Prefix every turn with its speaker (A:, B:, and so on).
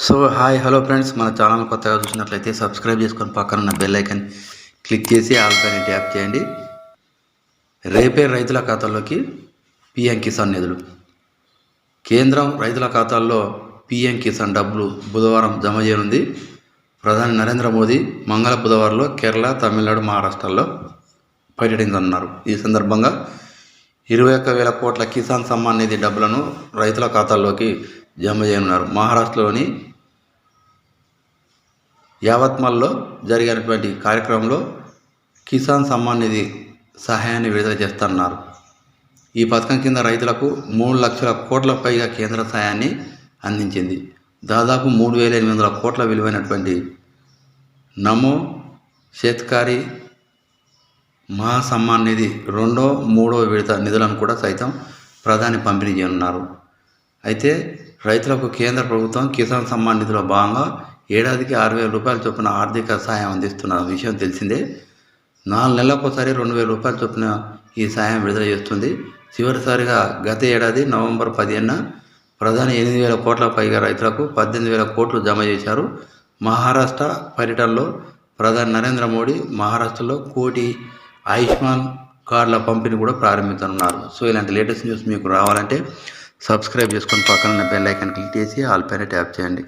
A: So hi hello friends మన channel కొత్తగా చూసినట్లయితే సబ్స్క్రైబ్ చేసుకొని పక్కన ఉన్న బెల్ ఐకన్ క్లిక్ చేసి ఆల్ పైన ట్యాప్ చేయండి. రేపే రైతుల ఖాతాల్లోకి పిఎం కిసాన్ నిధులు. కేంద్రం రైతుల ఖాతాల్లో పిఎం కిసాన్ డబ్బులు బుధవారం జమ చేయనుంది. ప్రధాని నరేంద్ర మోదీ మంగళ బుధవారంలో కేరళ తమిళనాడు మహారాష్ట్రలో పర్యటించనున్నారు. ఈ సందర్భంగా ఇరవై ఒక్క వేల కోట్ల కిసాన్ సమ్మాన్ నిధి డబ్బులను రైతుల ఖాతాల్లోకి జమ చేయనున్నారు మహారాష్ట్రలోని యావత్మల్లో జరిగినటువంటి కార్యక్రమంలో కిసాన్ సమ్మాన్ నిధి సహాయాన్ని విడుదల చేస్తున్నారు ఈ పథకం కింద రైతులకు మూడు లక్షల కోట్ల పైగా కేంద్ర సహాయాన్ని అందించింది. దాదాపు మూడు వేల ఎనిమిది వందల కోట్ల విలువైనటువంటి నమో శేత్కారి మహా సమ్మాన్ నిధి రెండో మూడో విడత నిధులను కూడా సైతం ప్రధాని పంపిణీ చేయనున్నారు. అయితే రైతులకు కేంద్ర ప్రభుత్వం కిసాన్ సమ్మాన్ నిధిలో భాగంగా ఏడాదికి ఆరు వేల రూపాయల చొప్పున ఆర్థిక సహాయం అందిస్తున్న విషయం తెలిసిందే. నాలుగు నెలలకోసారి రెండు వేల రూపాయల చొప్పున ఈ సాయం విడుదల చేస్తుంది. చివరిసారిగా గత ఏడాది నవంబర్ పదిహేనున ప్రధాని ఎనిమిది వేల కోట్ల పైగా రైతులకు పద్దెనిమిది వేల కోట్లు జమ చేశారు. మహారాష్ట్ర పర్యటనలో ప్రధాని నరేంద్ర మోడీ మహారాష్ట్రలో కోటి ఆయుష్మాన్ కార్డుల పంపిణీ కూడా ప్రారంభించనున్నారు. సో ఇలాంటి లేటెస్ట్ న్యూస్ మీకు రావాలంటే సబ్స్క్రైబ్ చేసుకొని పక్కన ఉన్న బెల్ ఐకాన్ క్లిక్ చేసి ఆల్ పైన ట్యాప్ చేయండి.